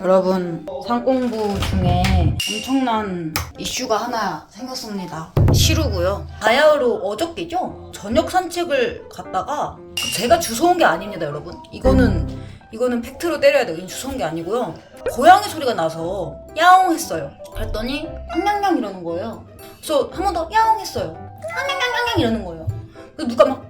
여러분 상공부 중에 엄청난 이슈가 하나 생겼습니다. 시루고요. 바야흐로 어저께죠. 저녁 산책을 갔다가 제가 주워온 게 아닙니다, 여러분. 이거는 이거는 팩트로 때려야 돼요. 이건 주워온 게 아니고요. 고양이 소리가 나서 야옹 했어요. 그랬더니 냥냥냥 이러는 거예요. 그래서 한 번 더 야옹 했어요. 냥냥냥냥 이러는 거예요. 그래서 누가 막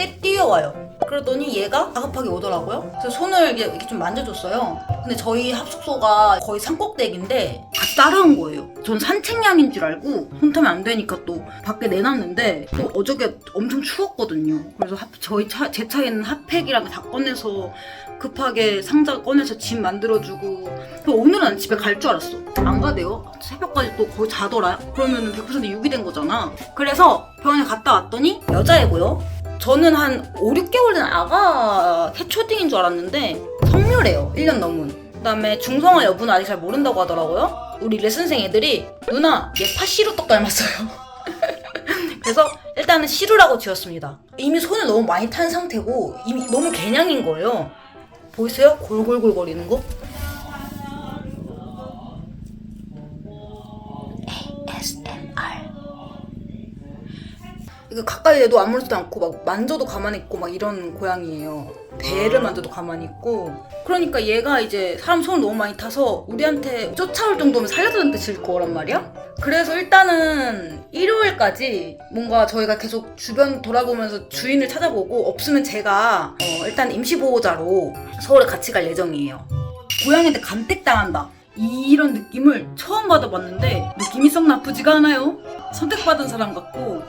떼- 뛰어와요. 그러더니 얘가 다급하게 오더라고요. 그래서 손을 이렇게 좀 만져줬어요. 근데 저희 합숙소가 거의 산꼭대기인데 같이 따라온 거예요. 전 산책량인 줄 알고 손 타면 안 되니까 또 밖에 내놨는데 또 어저께 엄청 추웠거든요. 그래서 핫- 저희 차, 제 차에는 핫팩이랑 다 꺼내서 급하게 상자 꺼내서 짐 만들어주고 또 오늘은 집에 갈 줄 알았어. 안 가대요. 새벽까지 또 거의 자더라. 그러면 100% 유기 된 거잖아. 그래서 병원에 갔다 왔더니 여자애고요. 저는 한 5, 6개월 된 아가 태초딩인 줄 알았는데 성묘래요. 1년 넘은. 그다음에 중성화 여부는 아직 잘 모른다고 하더라고요. 우리 레슨생 애들이 누나 얘 파시루 떡 닮았어요. 그래서 일단은 시루라고 지었습니다. 이미 손을 너무 많이 탄 상태고 이미 너무 개냥인 거예요. 보이세요? 골골골 거리는 거? ASMR. 이거 가까이 대도 아무렇지도 않고 막 만져도 가만히 있고 막 이런 고양이에요. 배를 만져도 가만히 있고. 그러니까 얘가 이제 사람 손을 너무 많이 타서 우리한테 쫓아올 정도면 살려주는 뜻일 거란 말이야. 그래서 일단은 일요일까지 뭔가 저희가 계속 주변 돌아보면서 주인을 찾아보고 없으면 제가 어, 일단 임시보호자로 서울에 같이 갈 예정이에요. 고양이한테 간택당한다. 이런 느낌을 처음 받아봤는데 느낌이 썩 나쁘지가 않아요. 선택받은 사람 같고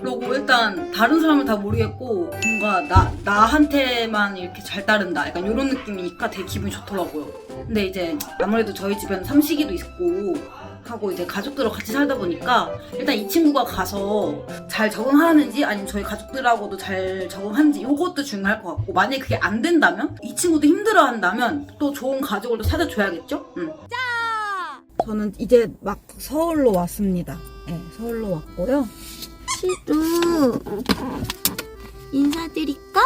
그리고 일단 다른 사람은 다 모르겠고 뭔가 나 나한테만 이렇게 잘 따른다. 약간 이런 느낌이니까 되게 기분이 좋더라고요. 근데 이제 아무래도 저희 집에는 삼식이도 있고 하고 이제 가족들하고 같이 살다 보니까 일단 이 친구가 가서 잘 적응하는지 아니면 저희 가족들하고도 잘 적응하는지 이것도 중요할 것 같고 만약에 그게 안 된다면 이 친구도 힘들어한다면 또 좋은 가족을 또 찾아줘야겠죠? 응. 저는 이제 막 서울로 왔습니다. 네, 서울로 왔고요. 시루 인사드릴까?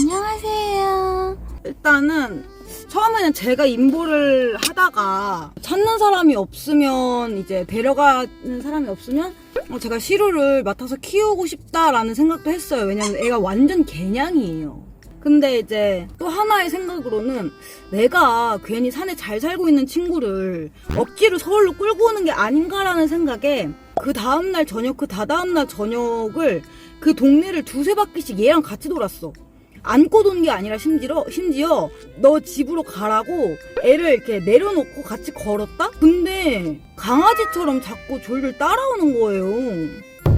안녕하세요. 일단은 처음에는 제가 임보를 하다가 찾는 사람이 없으면 이제 데려가는 사람이 없으면 어, 제가 시루를 맡아서 키우고 싶다라는 생각도 했어요. 왜냐면 애가 완전 개냥이에요. 근데 이제 또 하나의 생각으로는 내가 괜히 산에 잘 살고 있는 친구를 억지로 서울로 끌고 오는 게 아닌가라는 생각에 그 다음날 저녁 그 다다음날 저녁을 그 동네를 두세 바퀴씩 얘랑 같이 돌았어. 안고 도는 게 아니라 심지어 심지어 너 집으로 가라고 애를 이렇게 내려놓고 같이 걸었다? 근데 강아지처럼 자꾸 졸졸 따라오는 거예요.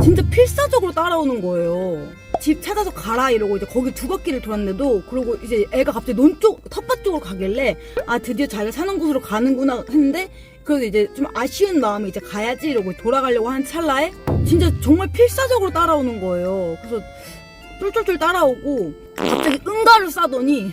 진짜 필사적으로 따라오는 거예요. 집 찾아서 가라 이러고 이제 거기 두 바퀴를 돌았는데도 그러고 이제 애가 갑자기 논 쪽 텃밭 쪽으로 가길래 아 드디어 자기가 사는 곳으로 가는구나 했는데 그래서 이제 좀 아쉬운 마음에 이제 가야지 이러고 돌아가려고 한 찰나에 진짜 정말 필사적으로 따라오는 거예요. 그래서 쫄쫄쫄 따라오고 갑자기 응가를 싸더니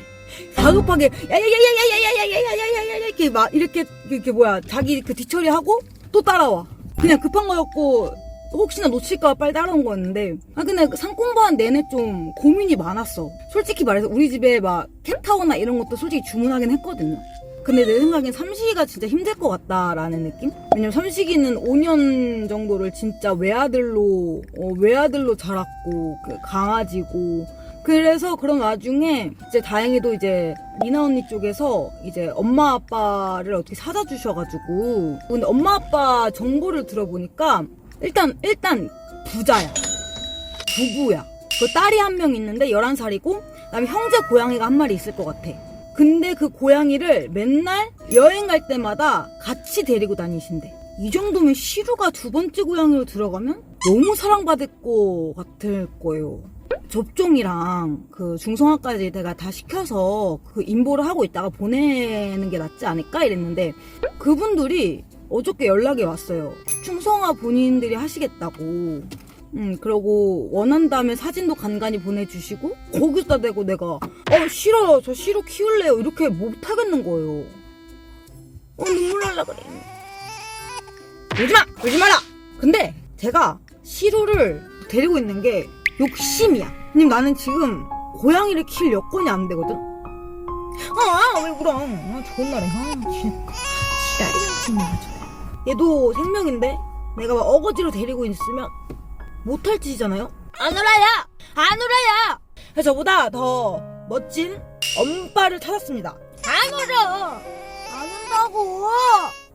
다급하게 야야야야야야야야야야야야 이렇게 막 이렇게 이렇게 뭐야 자기 그 뒤처리하고 또 따라와. 그냥 급한 거였고 혹시나 놓칠까 봐 빨리 따라온 거였는데 아 근데 그 상공부한 내내 좀 고민이 많았어. 솔직히 말해서 우리 집에 막 캣타워나 이런 것도 솔직히 주문하긴 했거든요 근데 내 생각엔 삼식이가 진짜 힘들 것 같다라는 느낌? 왜냐면 삼식이는 5년 정도를 진짜 외아들로 어, 외아들로 자랐고 그 강아지고. 그래서 그런 와중에 이제 다행히도 이제 리나 언니 쪽에서 이제 엄마 아빠를 어떻게 사다 주셔가지고. 근데 엄마 아빠 정보를 들어보니까 일단 일단 부자야. 부부야. 그 딸이 한 명 있는데 11살이고 그다음에 형제 고양이가 한 마리 있을 것 같아 근데 그 고양이를 맨날 여행 갈 때마다 같이 데리고 다니신대 이 정도면 시루가 두 번째 고양이로 들어가면 너무 사랑받을 것 같을 거예요 접종이랑 그 중성화까지 내가 다 시켜서 그 인보를 하고 있다가 보내는 게 낫지 않을까 이랬는데 그분들이 어저께 연락이 왔어요. 중성화 본인들이 하시겠다고. 음, 그러고 원한다면 사진도 간간히 보내주시고 거기다 대고 내가 어 싫어 저 싫어 키울래요 이렇게 못하겠는 거예요. 어 눈물 날라 그래. 울지마 울지 마라. 근데 제가 시루를 데리고 있는 게 욕심이야. 왜냐면 나는 지금 고양이를 키울 여건이 안 되거든. 아, 왜 울어? 아, 좋은 날에. 아, 지- 지랄이 같은 얘도 생명인데 내가 막 어거지로 데리고 있으면 못할 짓이잖아요. 안 울어요. 안 울어요. 그래서 저보다 더 멋진 엄빠를 찾았습니다. 안 울어. 안 운다고.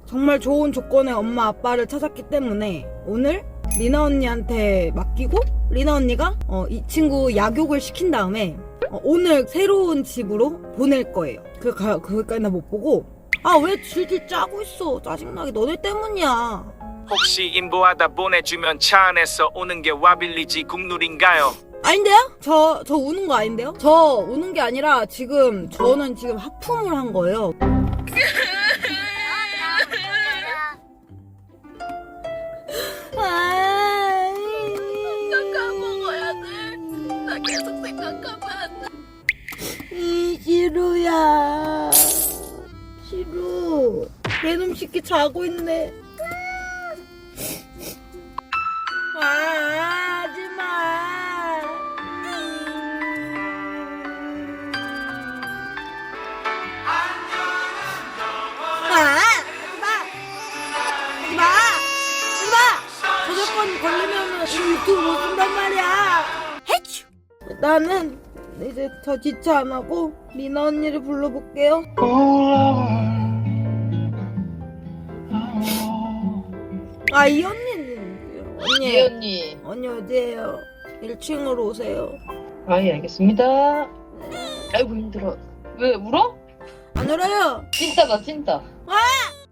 정말 좋은 조건의 엄마 아빠를 찾았기 때문에 오늘 리나 언니한테 맡기고 리나 언니가 어, 이 친구 약욕을 시킨 다음에 어, 오늘 새로운 집으로 보낼 거예요. 그 가, 그거까지나 못 보고 아 왜 질질 짜고 있어 짜증나게 너네 때문이야. 혹시 인보하다 보내주면 차 안에서 오는 게 와빌리지 국룰인가요? 아닌데요? 저, 저 우는 거 아닌데요? 저 우는 게 아니라 지금, 저는 지금 하품을 한 거예요. 아, 먹어야 돼. 나 계속 생각하면 안 돼. 이 시루야. 시루. 내놈 새끼 자고 있네. 나는 이제 저 지차 안 하고 리나 언니를 불러볼게요. 아 이 언니는 언니 예 언니. 언니 어디에요? 1층으로 오세요. 아 예 알겠습니다. 아이고 힘들어. 왜 울어? 안 울어요. 찐따다 찐따.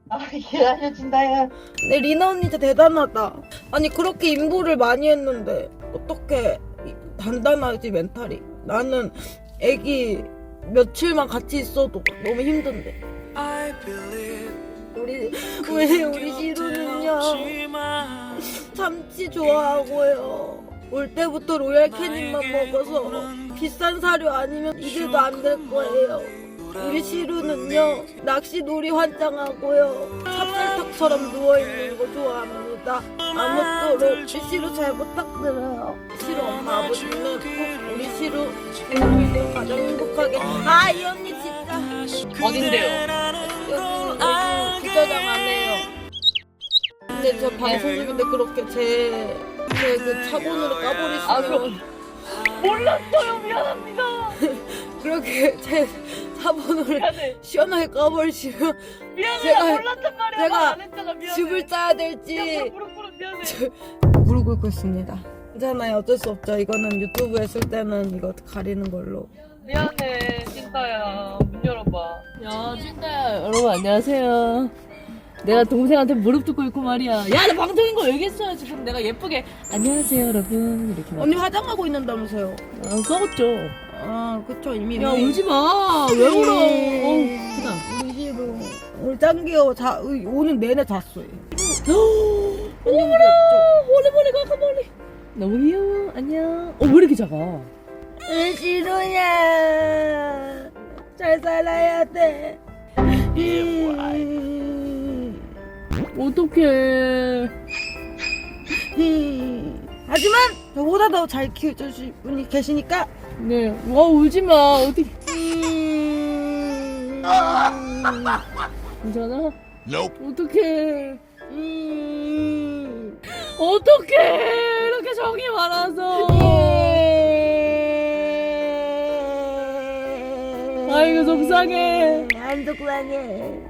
아 이게 알려진다야. 내 리나 언니 진짜 대단하다. 아니 그렇게 인보를 많이 했는데 어떻게 단단하지 멘탈이? 나는 애기 며칠만 같이 있어도 너무 힘든데. 우리 우리 우리 시루는요 참치 좋아하고요. 올 때부터 로얄 캐닌만 먹어서 비싼 사료 아니면 이래도 안 될 거예요. 우리 시루는요 낚시 놀이 환장하고요 찹쌀떡처럼 누워있는 거 좋아합니다. 아무쪼록 우리 시루 잘 부탁드려요. 시루 엄마 아버지는 꼭 우리 시루 우리 가장 행복하게. 아 이 언니 진짜. 어딘데요? 여기 여기 주차장 안에요. 근데 저 방송 중인데 그렇게 제 제 그 차번호를 까버리시면 아, 그럼- 몰랐어요. 미안합니다. 그렇게 제 차번호를 미안해. 시원하게 까버리시면 미안해 제가- 나 몰랐단 말이야. 제가 말안 했잖아 미안해. 집을 짜야 될지 무릎 무릎 미안해. 무릎 꿇고 있습니다. 괜찮아요. 어쩔 수 없죠. 이거는 유튜브 했을 때는 이거 가리는 걸로. 미안해 찐따야 문 열어봐. 야 찐따야 여러분 안녕하세요. 내가 동생한테 무릎 꿇고 있고 말이야. 야, 나 방송인 거 얘기했어요. 지금 내가 예쁘게. 안녕하세요, 여러분. 이렇게 말. 언니 화장하고 있는다면서요? 아, 까먹죠. 아, 그쵸. 이미. 야, 우리- 울지 마. 왜 울어? 어우, 시로 우리 짱 귀여워. 자, 의- 오늘 내내 잤어요. 어머나, 머리, 머리, 가까 머리. 너무 귀여워. 안녕. 어, 왜 이렇게 작아? 시로야. 잘 살아야 돼. 음. 어떡해. 음. 하지만 저보다 더 잘 키워주실 분이 계시니까 네. 와, 울지 마. 어떻게. 음. 괜찮아? 어떡해. 음. 어떡해. 이렇게 정이 많아서. 아이고, 속상해. 안 속상해.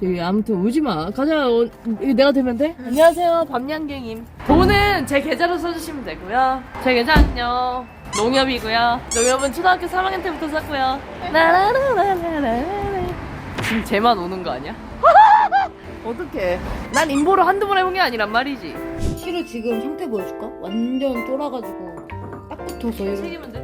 저기 아무튼 울지 마. 가자. 어, 내가 되면 돼? 안녕하세요. 밤양갱임. 돈은 제 계좌로 써주시면 되고요. 제 계좌는요. 농협이고요. 농협은 초등학교 3학년 때부터 썼고요. 라라라라라라. 지금 쟤만 오는 거 아니야? 어떡해. 난 인보를 한두 번 해본 게 아니란 말이지. 시로 지금 상태 보여줄까? 완전 쫄아가지고 딱 붙어서 이렇게 책임은 돼?